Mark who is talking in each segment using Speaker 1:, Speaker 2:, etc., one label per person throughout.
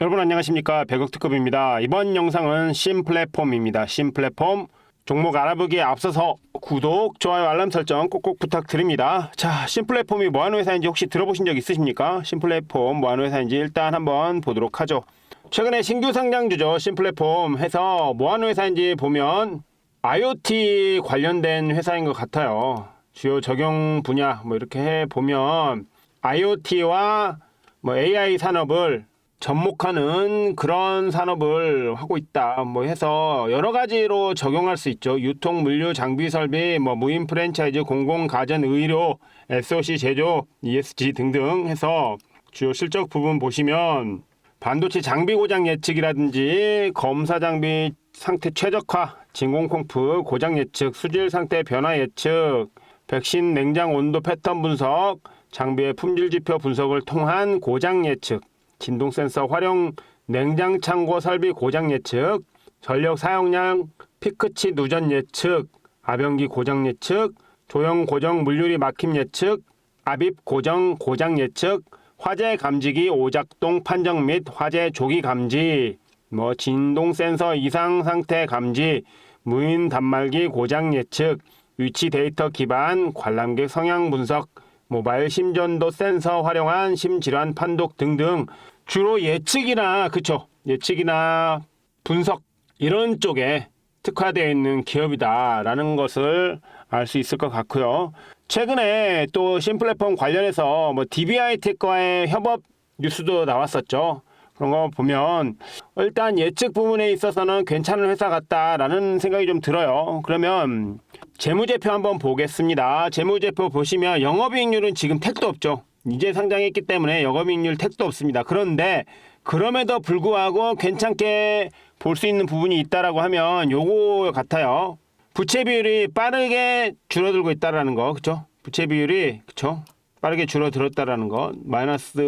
Speaker 1: 여러분 안녕하십니까 배극특급입니다. 이번 영상은 신 플랫폼입니다. 신 플랫폼 종목 알아보기에 앞서서 구독, 좋아요, 알람 설정 꼭꼭 부탁드립니다. 자, 신 플랫폼이 뭐하는 회사인지 혹시 들어보신 적 있으십니까? 신 플랫폼 뭐하는 회사인지 일단 한번 보도록 하죠. 최근에 신규 상장주죠. 신 플랫폼 해서 뭐하는 회사인지 보면 IoT 관련된 회사인 것 같아요. 주요 적용 분야 뭐 이렇게 해 보면 IoT와 뭐 AI 산업을 접목하는 그런 산업을 하고 있다. 뭐 해서 여러 가지로 적용할 수 있죠. 유통, 물류, 장비 설비, 뭐 무인 프랜차이즈, 공공 가전 의료, SOC 제조, ESG 등등 해서 주요 실적 부분 보시면 반도체 장비 고장 예측이라든지 검사 장비 상태 최적화, 진공 pom프 고장 예측, 수질 상태 변화 예측, 백신 냉장 온도 패턴 분석, 장비의 품질 지표 분석을 통한 고장 예측, 진동 센서 활용 냉장 창고 설비 고장 예측, 전력 사용량 피크치 누전 예측, 아변기 고장 예측, 조형 고정 물류리 막힘 예측, 압입 고정 고장 예측, 화재 감지기 오작동 판정 및 화재 조기 감지, 뭐 진동 센서 이상 상태 감지, 무인 단말기 고장 예측, 위치 데이터 기반 관람객 성향 분석, 모바일 심전도 센서 활용한 심질환 판독 등등 주로 예측이나 그쵸 예측이나 분석 이런 쪽에 특화되어 있는 기업이다라는 것을 알 수 있을 것 같고요. 최근에 또 신플랫폼 관련해서 뭐 DBI 텍과의 협업 뉴스도 나왔었죠. 그런 거 보면 일단 예측 부분에 있어서는 괜찮은 회사 같다라는 생각이 좀 들어요. 그러면 재무제표 한번 보겠습니다. 재무제표 보시면 영업이익률은 지금 택도 없죠. 이제 상장했기 때문에 영업이익률 택도 없습니다. 그런데 그럼에도 불구하고 괜찮게 볼 수 있는 부분이 있다라고 하면 요거 같아요. 부채 비율이 빠르게 줄어들고 있다라는 거, 그렇죠? 부채 비율이 그렇죠? 빠르게 줄어들었다라는 거, 마이너스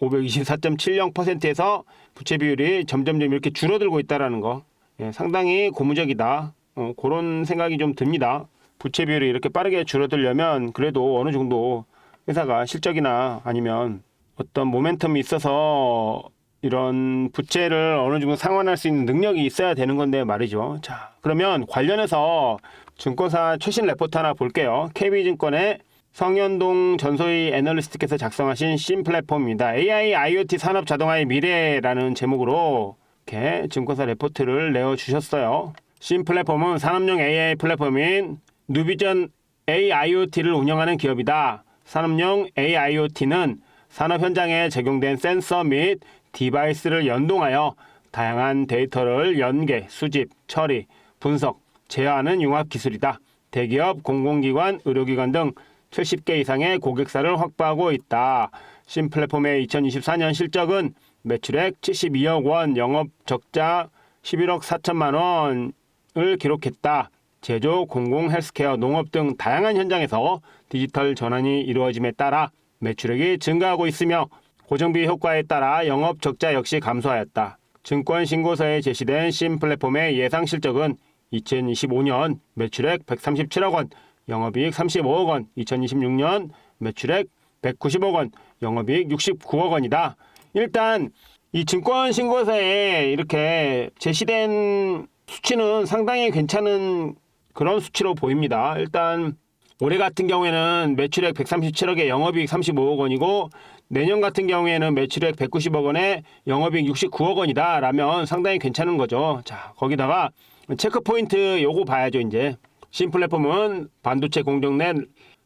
Speaker 1: 524.70%에서 부채 비율이 점점점 이렇게 줄어들고 있다라는 거, 예, 상당히 고무적이다. 어, 그런 생각이 좀 듭니다. 부채 비율이 이렇게 빠르게 줄어들려면 그래도 어느 정도 회사가 실적이나 아니면 어떤 모멘텀이 있어서 이런 부채를 어느 정도 상환할 수 있는 능력이 있어야 되는 건데 말이죠. 자, 그러면 관련해서 증권사 최신 레포트 하나 볼게요. KB증권의 성현동 전소희 애널리스트께서 작성하신 신 플랫폼입니다. AI IoT 산업 자동화의 미래라는 제목으로 이렇게 증권사 레포트를 내어 주셨어요. 신 플랫폼은 산업용 AI 플랫폼인 누비전 AIoT를 운영하는 기업이다. 산업용 AIoT는 산업 현장에 적용된 센서 및 디바이스를 연동하여 다양한 데이터를 연계, 수집, 처리, 분석, 제어하는 융합 기술이다. 대기업, 공공기관, 의료기관 등 70개 이상의 고객사를 확보하고 있다. 신 플랫폼의 2024년 실적은 매출액 72억 원, 영업 적자 11억 4천만 원을 기록했다. 제조, 공공, 헬스케어, 농업 등 다양한 현장에서 디지털 전환이 이루어짐에 따라 매출액이 증가하고 있으며 고정비 효과에 따라 영업 적자 역시 감소하였다. 증권 신고서에 제시된 신 플랫폼의 예상 실적은 2025년 매출액 137억 원, 영업이익 35억 원, 2026년 매출액 190억 원, 영업이익 69억 원이다. 일단 이 증권 신고서에 이렇게 제시된 수치는 상당히 괜찮은 그런 수치로 보입니다. 일단 올해 같은 경우에는 매출액 137억에 영업이익 35억 원이고 내년 같은 경우에는 매출액 190억 원에 영업이익 69억 원이다 라면 상당히 괜찮은 거죠. 자, 거기다가 체크 포인트 요거 봐야죠, 이제. 신 플랫폼은 반도체 공정 내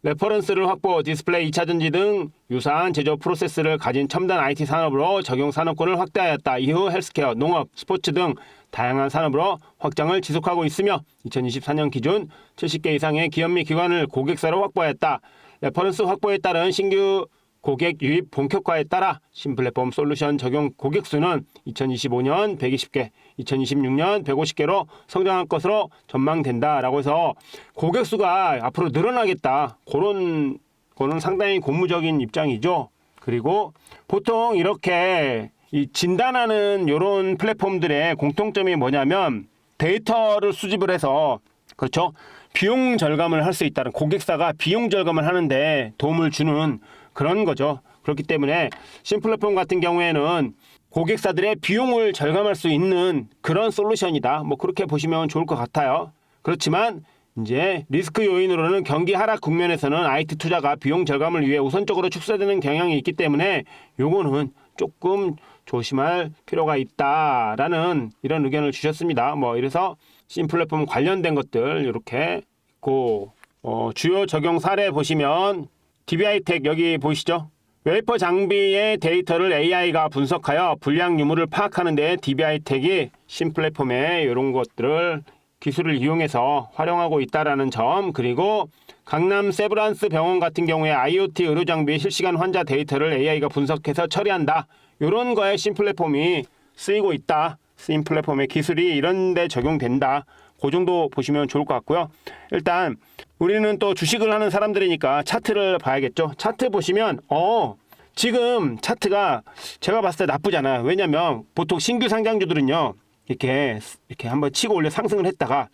Speaker 1: 레퍼런스를 확보, 디스플레이 2차 전지 등 유사한 제조 프로세스를 가진 첨단 IT 산업으로 적용 산업군을 확대하였다. 이후 헬스케어, 농업, 스포츠 등 다양한 산업으로 확장을 지속하고 있으며 2024년 기준 70개 이상의 기업 및 기관을 고객사로 확보했다. 레퍼런스 확보에 따른 신규 고객 유입 본격화에 따라 신플랫폼 솔루션 적용 고객 수는 2025년 120개, 2026년 150개로 성장할 것으로 전망된다라고 해서 고객 수가 앞으로 늘어나겠다. 그런 거는 상당히 고무적인 입장이죠. 그리고 보통 이렇게 이 진단하는 이런 플랫폼들의 공통점이 뭐냐면 데이터를 수집을 해서 그렇죠. 비용 절감을 할 수 있다는 고객사가 비용 절감을 하는데 도움을 주는 그런 거죠. 그렇기 때문에 신플랫폼 같은 경우에는 고객사들의 비용을 절감할 수 있는 그런 솔루션이다. 뭐 그렇게 보시면 좋을 것 같아요. 그렇지만 이제 리스크 요인으로는 경기 하락 국면에서는 IT 투자가 비용 절감을 위해 우선적으로 축소되는 경향이 있기 때문에 요거는 조금 조심할 필요가 있다라는 이런 의견을 주셨습니다. 뭐 이래서 신 플랫폼 관련된 것들 이렇게 있고 어, 주요 적용 사례 보시면 DBI텍 여기 보이시죠? 웨이퍼 장비의 데이터를 AI가 분석하여 불량 유무를 파악하는 데 DBI텍이 신 플랫폼에 이런 것들을 기술을 이용해서 활용하고 있다라는 점 그리고 강남 세브란스 병원 같은 경우에 IoT 의료 장비 실시간 환자 데이터를 AI가 분석해서 처리한다. 이런 거에 신 플랫폼이 쓰이고 있다. 신 플랫폼의 기술이 이런 데 적용된다. 그 정도 보시면 좋을 것 같고요. 일단 우리는 또 주식을 하는 사람들이니까 차트를 봐야겠죠. 차트 보시면 어 지금 차트가 제가 봤을 때 나쁘잖아요. 왜냐면 보통 신규 상장주들은요. 이렇게 이렇게 한번 치고 올려 상승을 했다가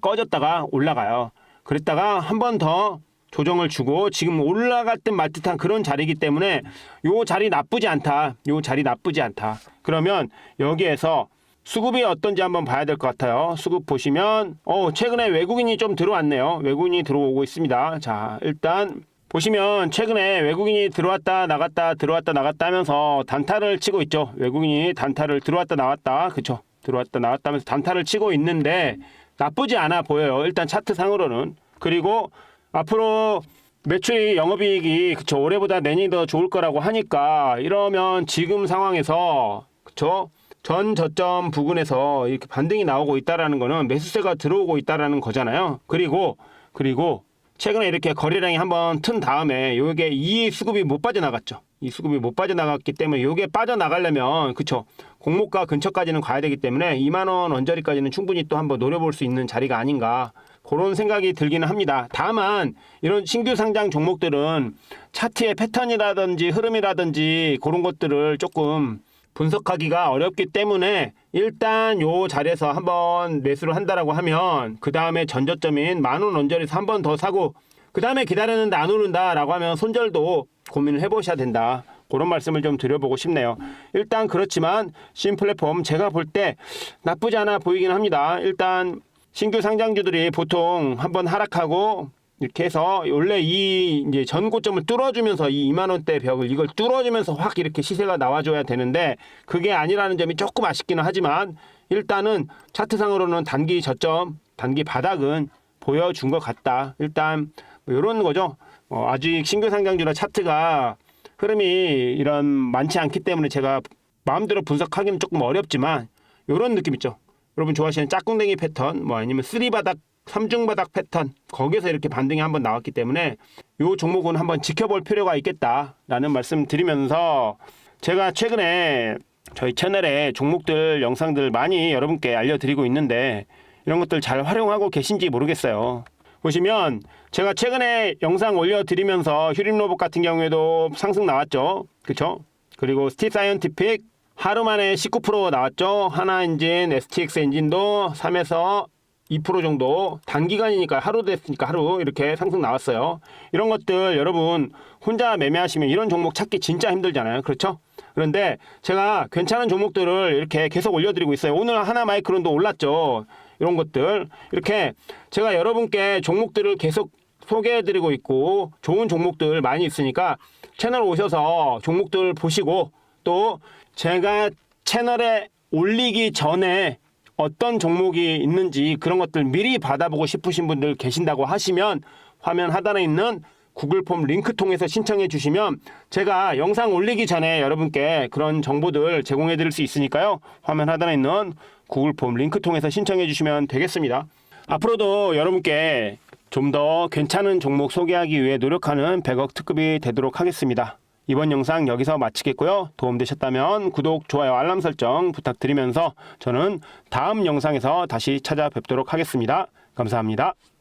Speaker 1: 꺼졌다가 올라가요. 그랬다가 한 번 더 조정을 주고 지금 올라갈 듯말 듯한 그런 자리이기 때문에 요 자리 나쁘지 않다. 요 자리 나쁘지 않다. 그러면 여기에서 수급이 어떤지 한번 봐야 될 것 같아요. 수급 보시면 어 최근에 외국인이 좀 들어왔네요. 외국인이 들어오고 있습니다. 자 일단 보시면 최근에 외국인이 들어왔다 나갔다 들어왔다 나갔다 하면서 단타를 치고 있죠. 외국인이 단타를 들어왔다 나왔다 그쵸 들어왔다 나왔다 하면서 단타를 치고 있는데 나쁘지 않아 보여요. 일단 차트 상으로는 그리고 앞으로 매출이 영업이익이 그쵸 올해보다 내년이 더 좋을 거라고 하니까 이러면 지금 상황에서 그쵸 전 저점 부근에서 이렇게 반등이 나오고 있다라는 거는 매수세가 들어오고 있다라는 거잖아요. 그리고 그리고 최근에 이렇게 거래량이 한번 튼 다음에 요게 이 수급이 못 빠져나갔죠. 이 수급이 못 빠져나갔기 때문에 요게 빠져나가려면 그쵸 공모가 근처까지는 가야 되기 때문에 2만 원 언저리까지는 충분히 또 한번 노려볼 수 있는 자리가 아닌가 그런 생각이 들기는 합니다. 다만 이런 신규 상장 종목들은 차트의 패턴이라든지 흐름이라든지 그런 것들을 조금 분석하기가 어렵기 때문에 일단 요 자리에서 한번 매수를 한다라고 하면 그 다음에 전저점인 만원 언저리에서 한 번 더 사고 그 다음에 기다렸는데 안 오른다라고 하면 손절도 고민을 해보셔야 된다. 그런 말씀을 좀 드려보고 싶네요. 일단 그렇지만 신 플랫폼 제가 볼 때 나쁘지 않아 보이긴 합니다. 일단 신규 상장주들이 보통 한번 하락하고 이렇게 해서 원래 이 이제 전고점을 뚫어주면서 이 2만 원대 벽을 이걸 뚫어주면서 확 이렇게 시세가 나와줘야 되는데 그게 아니라는 점이 조금 아쉽기는 하지만 일단은 차트상으로는 단기 저점, 단기 바닥은 보여준 것 같다. 일단 뭐 이런 거죠. 어, 아직 신규 상장주나 차트가 흐름이 이런 많지 않기 때문에 제가 마음대로 분석하기는 조금 어렵지만 이런 느낌 있죠. 여러분 좋아하시는 짝꿍댕이 패턴, 뭐 아니면 쓰리 바닥, 삼중바닥 패턴 거기에서 이렇게 반등이 한번 나왔기 때문에 이 종목은 한번 지켜볼 필요가 있겠다라는 말씀 드리면서 제가 최근에 저희 채널에 종목들 영상들 많이 여러분께 알려드리고 있는데 이런 것들 잘 활용하고 계신지 모르겠어요. 보시면 제가 최근에 영상 올려드리면서 휴림 로봇 같은 경우에도 상승 나왔죠. 그쵸? 그리고 스티 사이언티픽 하루 만에 19% 나왔죠. 하나 엔진, STX 엔진도 3에서 2% 정도 단기간이니까 하루 됐으니까 하루 이렇게 상승 나왔어요. 이런 것들 여러분 혼자 매매하시면 이런 종목 찾기 진짜 힘들잖아요. 그렇죠? 그런데 제가 괜찮은 종목들을 이렇게 계속 올려드리고 있어요. 오늘 하나 마이크론도 올랐죠. 이런 것들 이렇게 제가 여러분께 종목들을 계속 소개해드리고 있고 좋은 종목들 많이 있으니까 채널 오셔서 종목들 보시고 또 제가 채널에 올리기 전에 어떤 종목이 있는지 그런 것들 미리 받아보고 싶으신 분들 계신다고 하시면 화면 하단에 있는 구글 폼 링크 통해서 신청해 주시면 제가 영상 올리기 전에 여러분께 그런 정보들 제공해 드릴 수 있으니까요. 화면 하단에 있는 구글 폼 링크 통해서 신청해 주시면 되겠습니다. 앞으로도 여러분께 좀 더 괜찮은 종목 소개하기 위해 노력하는 100억 특급이 되도록 하겠습니다. 이번 영상 여기서 마치겠고요. 도움되셨다면 구독, 좋아요, 알람 설정 부탁드리면서 저는 다음 영상에서 다시 찾아뵙도록 하겠습니다. 감사합니다.